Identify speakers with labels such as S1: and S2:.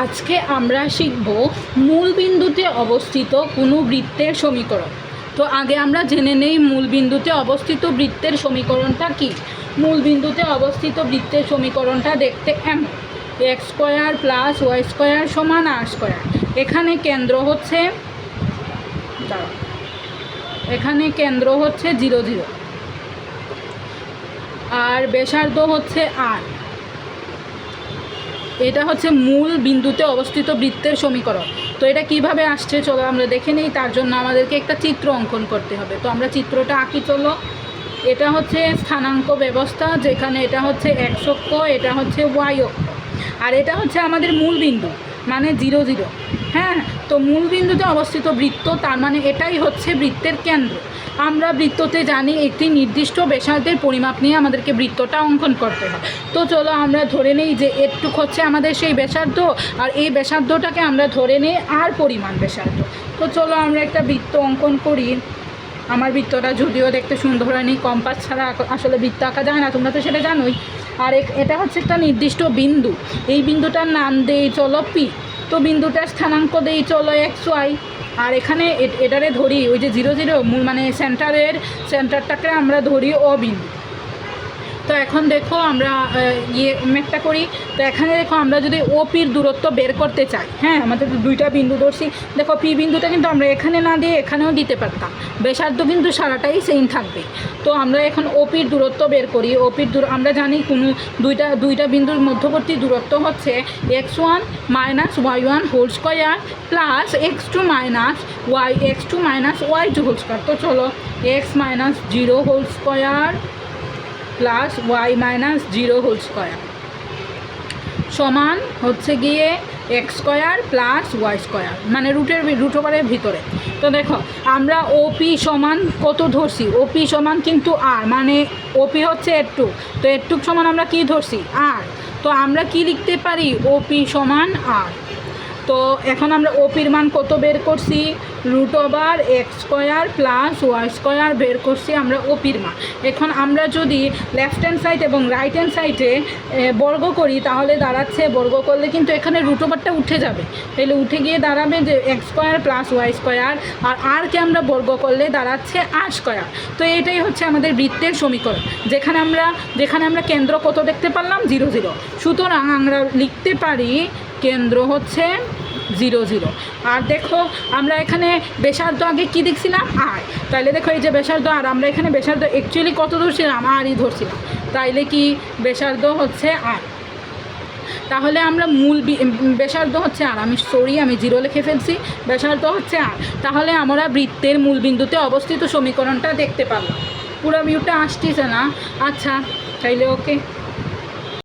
S1: আজকে আমরা শিখব মূল বিন্দুতে অবস্থিত কোনো বৃত্তের সমীকরণ। তো আগে আমরা জেনে নেই মূল বিন্দুতে অবস্থিত বৃত্তের সমীকরণটা কি। মূল বিন্দুতে অবস্থিত বৃত্তের সমীকরণটা দেখতে এমন। X square plus Y square সমান আর স্কোয়ার এখানে কেন্দ্র হচ্ছে। এখানে কেন্দ্র হচ্ছে জিরো জিরো আর বেসার্ধ হচ্ছে আর এটা হচ্ছে মূল বিন্দুতে অবস্থিত বৃত্তের সমীকরণ। তো এটা কীভাবে আসছে চলো আমরা দেখে নেই, তার জন্য আমাদেরকে একটা চিত্র অঙ্কন করতে হবে। তো আমরা চিত্রটা আঁকি, চলো। এটা হচ্ছে স্থানাঙ্ক ব্যবস্থা, যেখানে এটা হচ্ছে এক্স এটা হচ্ছে ওয়াই অক্ষ। আর এটা হচ্ছে আমাদের মূল বিন্দু মানে জিরো জিরো। হ্যাঁ তো মূল বিন্দুতে অবস্থিত বৃত্ত, তার মানে এটাই হচ্ছে বৃত্তের কেন্দ্র। আমরা বৃত্ততে জানি একটি নির্দিষ্ট ব্যাসার্ধের পরিমাপ নিয়ে আমাদেরকে বৃত্তটা অঙ্কন করতে হয়। তো চলো আমরা ধরে নেই যে এটুক হচ্ছে আমাদের সেই ব্যাসার্ধ, আর এই ব্যাসার্ধটাকে আমরা ধরে নিই আর পরিমাণ ব্যাসার্ধ। তো চলো আমরা একটা বৃত্ত অঙ্কন করি। আমার বৃত্তটা যদিও দেখতে সুন্দর হয়নি, কম্পাস ছাড়া আসলে বৃত্ত আঁকা যায় না, তোমরা তো সেটা জানোই। আর এটা হচ্ছে একটা নির্দিষ্ট বিন্দু। এই বিন্দুটার নাম দেই চলো পি। তো বিন্দুটা স্থানাঙ্ক দেই, চলো এক্স ওয়াই আর এখানে এটারে ধরি, ওই যে জিরো জিরো মানে সেন্টারের সেন্টারটাকে আমরা ধরি ও বিন্দু তো এখন দেখো আমরা ইয়ে ম্যাপটা করি। তো এখানে দেখো আমরা যদি ও পির দূরত্ব বের করতে চাই হ্যাঁ আমাদের দুইটা বিন্দু ধরছি দেখো পি বিন্দুটা কিন্তু আমরা এখানে না দিয়ে এখানেও দিতে পারতাম। ব্যাসার্ধ কিন্তু সারাটাই সেম থাকবে। তো আমরা এখন ও পির দূরত্ব বের করি। ও পির দূর আমরা জানি কোনো দুইটা দুইটা বিন্দুর মধ্যবর্তী দূরত্ব হচ্ছে X one minus Y one whole square plus X two minus Y X two minus Y two whole square তো চলো X minus zero whole square plus Y minus zero whole square. সমান হচ্ছে গিয়ে X square plus Y square মানে রুটের root ওভারের ভিতরে। তো দেখো, আমরা ওপি সমান কত ধরছি? ওপি সমান কিন্তু আর মানে ওপি হচ্ছে এটুক তো এটুক সমান আমরা কি ধরছি? আর। তো আমরা কি লিখতে পারি? ওপি সমান আর। তো এখন আমরা ওপির মান কত বের করছি? Root over X square plus Y square বের করছি আমরা ওপির মান। এখন আমরা যদি লেফট হ্যান্ড সাইড এবং রাইট হ্যান্ড সাইডে বর্গ করি, তাহলে দাঁড়াচ্ছে বর্গ করলে কিন্তু এখানে রুট ওভারটা উঠে যাবে। তাহলে উঠে গিয়ে দাঁড়াবে যে X square plus Y square আর আরকে আমরা বর্গ করলে দাঁড়াচ্ছে আর স্কোয়ার তো এটাই হচ্ছে আমাদের বৃত্তের সমীকরণ। যেখানে আমরা যেখানে আমরা কেন্দ্র কত দেখতে পারলাম? Zero zero. সুতরাং আমরা লিখতে পারি কেন্দ্র হচ্ছে জিরো জিরো। আর দেখো, আমরা এখানে বেসার্ধ আগে কি দেখছিলাম? আর। তাইলে দেখো এই যে বেসার্ধ আর, আমরা এখানে বেসার্ধ অ্যাকচুয়ালি কত ধরছিলাম আরই ধরছিলাম তাইলে কি বেসার্ধ হচ্ছে আর? তাহলে আমরা মূল ব্যাসার্ধ হচ্ছে আর। আমি সরি আমি জিরো লিখে ফেলছি। ব্যাসার্ধ হচ্ছে আর। তাহলে আমরা বৃত্তের মূল বিন্দুতে অবস্থিত সমীকরণটা দেখতে পারলাম। পুরো ভিউটা আসতেছে না? আচ্ছা তাইলে ওকে